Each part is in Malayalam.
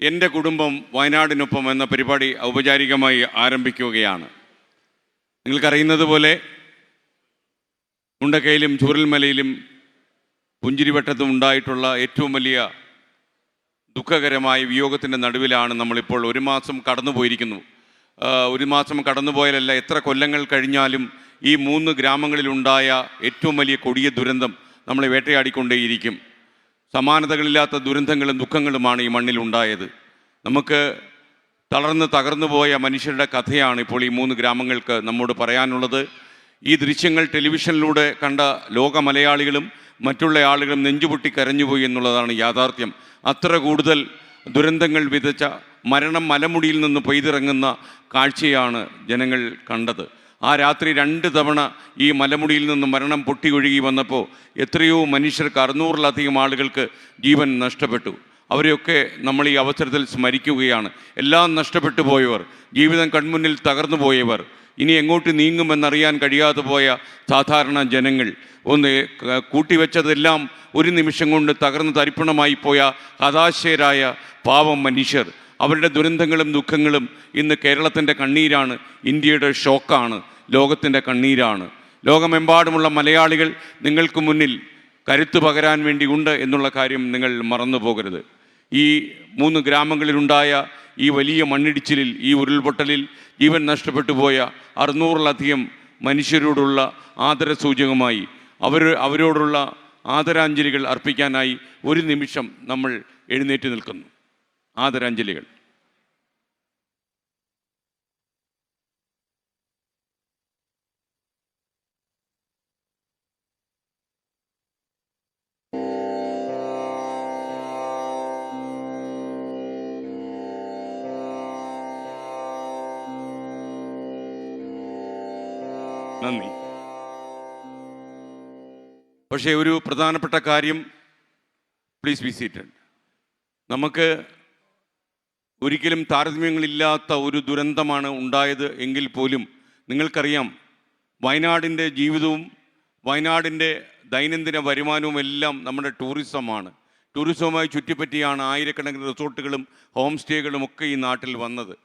എന്റെ കുടുംബം വയനാടിനൊപ്പം എന്ന പരിപാടി ഔപചാരികമായി ആരംഭിക്കുകയാണ്. നിങ്ങൾക്കറിയുന്നത് പോലെ മുണ്ടക്കയിലും ചൂരൽമലയിലും പുഞ്ചിരിവട്ടത്തും ഉണ്ടായിട്ടുള്ള ഏറ്റവും വലിയ ദുഃഖകരമായ വിയോഗത്തിന്റെ നടുവിലാണ് നമ്മളിപ്പോൾ ഒരു മാസം കടന്നു പോയിരിക്കുന്നു ഒരു മാസം കടന്നുപോയാലല്ല എത്ര കൊല്ലങ്ങൾ കഴിഞ്ഞാലും ഈ മൂന്ന് ഗ്രാമങ്ങളിലുണ്ടായ ഏറ്റവും വലിയ കൊടിയ ദുരന്തം നമ്മളെ വേട്ടയാടിക്കൊണ്ടേയിരിക്കും. സമാനതകളില്ലാത്ത ദുരന്തങ്ങളും ദുഃഖങ്ങളുമാണ് ഈ മണ്ണിൽ ഉണ്ടായത്. നമുക്ക് തളർന്ന് തകർന്നു പോയ മനുഷ്യരുടെ കഥയാണ് ഇപ്പോൾ ഈ മൂന്ന് ഗ്രാമങ്ങൾക്ക് നമ്മോട് പറയാനുള്ളത്. ഈ ദൃശ്യങ്ങൾ ടെലിവിഷനിലൂടെ കണ്ട ലോക മലയാളികളും മറ്റുള്ള ആളുകളും നെഞ്ചുപൊട്ടി കരഞ്ഞുപോയി എന്നുള്ളതാണ് യാഥാർത്ഥ്യം. അത്ര കൂടുതൽ ദുരന്തങ്ങൾ വിതച്ച മരണം മലമുടിയിൽ നിന്ന് പെയ്തിറങ്ങുന്ന കാഴ്ചയാണ് ജനങ്ങൾ കണ്ടത്. ആ രാത്രി രണ്ട് തവണ ഈ മലമുടിയിൽ നിന്ന് മരണം പൊട്ടി ഒഴുകി വന്നപ്പോൾ എത്രയോ മനുഷ്യർക്ക് അറുന്നൂറിലധികം ആളുകൾക്ക് ജീവൻ നഷ്ടപ്പെട്ടു. അവരെയൊക്കെ നമ്മൾ ഈ അവസരത്തിൽ സ്മരിക്കുകയാണ്. എല്ലാം നഷ്ടപ്പെട്ടു പോയവർ ജീവിതം കൺമുന്നിൽ തകർന്നു പോയവർ ഇനി എങ്ങോട്ട് നീങ്ങുമെന്നറിയാൻ കഴിയാതെ പോയ സാധാരണ ജനങ്ങൾ. ഒന്ന് കൂട്ടിവെച്ചതെല്ലാം ഒരു നിമിഷം കൊണ്ട് തകർന്ന് തരിപ്പണമായി പോയ ഹതാശയരായ പാവം മനുഷ്യർ. അവരുടെ ദുരന്തങ്ങളും ദുഃഖങ്ങളും ഇന്ന് കേരളത്തിന്റെ കണ്ണീരാണ്. ഇന്ത്യയുടെ ഷോക്കാണ്. ലോകത്തിന്റെ കണ്ണീരാണ്. ലോകമെമ്പാടുമുള്ള മലയാളികൾ നിങ്ങൾക്ക് മുന്നിൽ കരുത്ത് പകരാൻ വേണ്ടി ഉണ്ട് എന്നുള്ള കാര്യം നിങ്ങൾ മറന്നു പോകരുത് ഈ മൂന്ന് ഗ്രാമങ്ങളിലുണ്ടായ ഈ വലിയ മണ്ണിടിച്ചിലിൽ ഈ ഉരുൾപൊട്ടലിൽ ജീവൻ നഷ്ടപ്പെട്ടു പോയ അറുന്നൂറിലധികം മനുഷ്യരോടുള്ള ആദരസൂചകമായി അവർ അവരോടുള്ള ആദരാഞ്ജലികൾ അർപ്പിക്കാനായി ഒരു നിമിഷം നമ്മൾ എഴുന്നേറ്റ് നിൽക്കുന്നു. ആദരാഞ്ജലികൾ. നന്ദി. പക്ഷേ ഒരു പ്രധാനപ്പെട്ട കാര്യം പ്ലീസ് വിസിറ്റഡ് സീറ്റഡ് നമുക്ക് ഒരിക്കലും താരതമ്യങ്ങളില്ലാത്ത ഒരു ദുരന്തമാണ് ഉണ്ടായത് എങ്കിൽ പോലും നിങ്ങൾക്കറിയാം വയനാടിന്റെ ജീവിതവും വയനാടിന്റെ ദൈനംദിന വരുമാനവും എല്ലാം നമ്മുടെ ടൂറിസമാണ്. ടൂറിസവുമായി ചുറ്റിപ്പറ്റിയാണ് ആയിരക്കണക്കിന് റിസോർട്ടുകളും ഹോം സ്റ്റേകളും ഒക്കെ ഈ നാട്ടിൽ വന്നത്.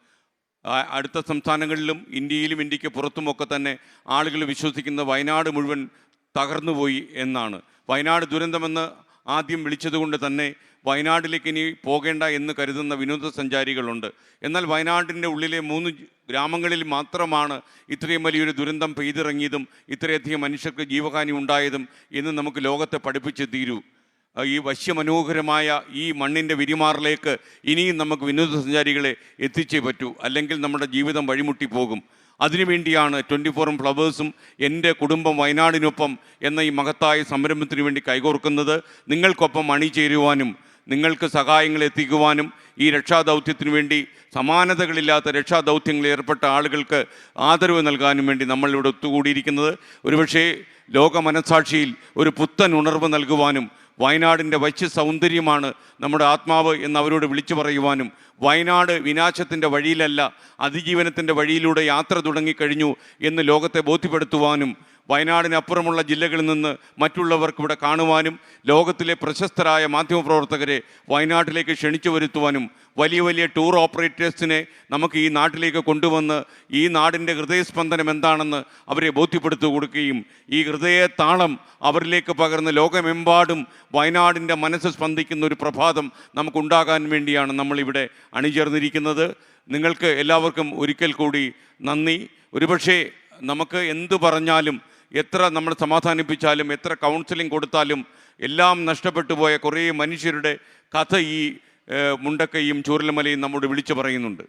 അടുത്ത സംസ്ഥാനങ്ങളിലും ഇന്ത്യയിലും ഇന്ത്യയ്ക്ക് പുറത്തുമൊക്കെ തന്നെ ആളുകൾ വിശ്വസിക്കുന്ന വയനാട് മുഴുവൻ തകർന്നുപോയി എന്നാണ്. വയനാട് ദുരന്തമെന്ന് ആദ്യം വിളിച്ചതുകൊണ്ട് തന്നെ വയനാട്ടിലേക്ക് ഇനി പോകേണ്ട എന്ന് കരുതുന്ന വിനോദസഞ്ചാരികളുണ്ട്. എന്നാൽ വയനാടിന്റെ ഉള്ളിലെ മൂന്ന് ഗ്രാമങ്ങളിൽ മാത്രമാണ് ഇത്രയും വലിയൊരു ദുരന്തം പെയ്തിറങ്ങിയതും ഇത്രയധികം മനുഷ്യർക്ക് ജീവഹാനി ഉണ്ടായതും എന്ന് നമുക്ക് ലോകത്തെ പഠിപ്പിച്ച് തീരൂ. ഈ വശ്യമനോഹരമായ ഈ മണ്ണിന്റെ വിരിമാറിലേക്ക് ഇനിയും നമുക്ക് വിനോദസഞ്ചാരികളെ എത്തിച്ചേ പറ്റൂ. അല്ലെങ്കിൽ നമ്മുടെ ജീവിതം വഴിമുട്ടി പോകും. അതിനുവേണ്ടിയാണ് ട്വന്റി ഫോറും ഫ്ലവേഴ്സും എന്റെ കുടുംബം വയനാടിനൊപ്പം എന്ന ഈ മഹത്തായ സംരംഭത്തിന് വേണ്ടി കൈകോർക്കുന്നത്. നിങ്ങൾക്കൊപ്പം അണിചേരുവാനും നിങ്ങൾക്ക് സഹായങ്ങൾ എത്തിക്കുവാനും ഈ രക്ഷാദൗത്യത്തിനു വേണ്ടി സമാനതകളില്ലാത്ത രക്ഷാദൗത്യങ്ങളിൽ ഏർപ്പെട്ട ആളുകൾക്ക് ആദരവ് നൽകാനും വേണ്ടി നമ്മളിവിടെ ഒത്തുകൂടിയിരിക്കുന്നത്. ഒരുപക്ഷേ ലോക മനസാക്ഷിയിൽ ഒരു പുത്തൻ ഉണർവ് നൽകുവാനും വയനാടിന്റെ വശ്യ സൗന്ദര്യമാണ് നമ്മുടെ ആത്മാവ് എന്ന് അവരോട് വിളിച്ചു പറയുവാനും വയനാട് വിനാശത്തിന്റെ വഴിയിലല്ല അതിജീവനത്തിന്റെ വഴിയിലൂടെ യാത്ര തുടങ്ങിക്കഴിഞ്ഞു എന്ന് ലോകത്തെ ബോധ്യപ്പെടുത്തുവാനും വയനാടിനപ്പുറമുള്ള ജില്ലകളിൽ നിന്ന് മറ്റുള്ളവർക്ക് ഇവിടെ കാണുവാനും ലോകത്തിലെ പ്രശസ്തരായ മാധ്യമപ്രവർത്തകരെ വയനാട്ടിലേക്ക് ക്ഷണിച്ചു വരുത്തുവാനും വലിയ വലിയ ടൂർ ഓപ്പറേറ്റേഴ്സിനെ നമുക്ക് ഈ നാട്ടിലേക്ക് കൊണ്ടുവന്ന് ഈ നാടിന്റെ ഹൃദയസ്പന്ദനം എന്താണെന്ന് അവരെ ബോധ്യപ്പെടുത്തി കൊടുക്കുകയും ഈ ഹൃദയ താളം അവരിലേക്ക് പകർന്ന് ലോകമെമ്പാടും വയനാടിന്റെ മനസ്സ് സ്പന്ദിക്കുന്ന ഒരു പ്രഭാതം നമുക്കുണ്ടാകാൻ വേണ്ടിയാണ് നമ്മളിവിടെ അണിചേർന്നിരിക്കുന്നത്. നിങ്ങൾക്ക് എല്ലാവർക്കും ഒരിക്കൽ കൂടി നന്ദി. ഒരുപക്ഷേ നമുക്ക് എന്തു പറഞ്ഞാലും എത്ര നമ്മൾ സമാധാനിപ്പിച്ചാലും എത്ര കൗൺസിലിംഗ് കൊടുത്താലും എല്ലാം നഷ്ടപ്പെട്ടു പോയ കുറേ മനുഷ്യരുടെ കഥ ഈ മുണ്ടക്കയും ചൂരലമലയും നമ്മോട് വിളിച്ചു പറയുന്നുണ്ട്.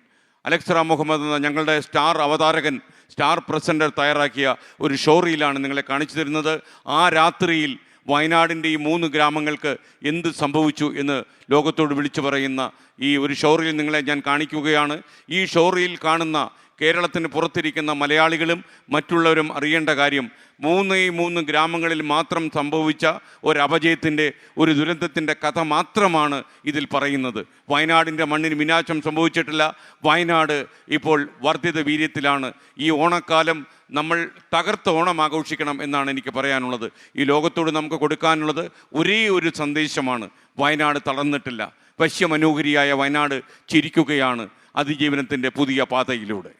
അലക്സറ മുഹമ്മദ് എന്ന ഞങ്ങളുടെ സ്റ്റാർ അവതാരകൻ സ്റ്റാർ പ്രസന്റർ തയ്യാറാക്കിയ ഒരു ഷോറിയിലാണ് നിങ്ങളെ കാണിച്ചു തരുന്നത്. ആ രാത്രിയിൽ വയനാടിന്റെ ഈ മൂന്ന് ഗ്രാമങ്ങൾക്ക് എന്ത് സംഭവിച്ചു എന്ന് ലോകത്തോട് വിളിച്ചു പറയുന്ന ഈ ഒരു ഷോറിയിൽ നിങ്ങളെ ഞാൻ കാണിക്കുകയാണ്. ഈ ഷോറിയിൽ കാണുന്ന കേരളത്തിന് പുറത്തിരിക്കുന്ന മലയാളികളും മറ്റുള്ളവരും അറിയേണ്ട കാര്യം മൂന്ന് ഈ മൂന്ന് ഗ്രാമങ്ങളിൽ മാത്രം സംഭവിച്ച ഒരു അപജയത്തിന്റെ ഒരു ദുരന്തത്തിന്റെ കഥ മാത്രമാണ് ഇതിൽ പറയുന്നത്. വയനാടിന്റെ മണ്ണിന് വിനാശം സംഭവിച്ചിട്ടില്ല. വയനാട് ഇപ്പോൾ വർദ്ധിത വീര്യത്തിലാണ്. ഈ ഓണക്കാലം നമ്മൾ തകർത്ത ഓണം ആഘോഷിക്കണം എന്നാണ് എനിക്ക് പറയാനുള്ളത്. ഈ ലോകത്തോട് നമുക്ക് കൊടുക്കാനുള്ളത് ഒരേ ഒരു സന്ദേശമാണ്. വയനാട് തളർന്നിട്ടില്ല. വശ്യമനോഹരിയായ വയനാട് ചിരിക്കുകയാണ് അതിജീവനത്തിന്റെ പുതിയ പാതയിലൂടെ.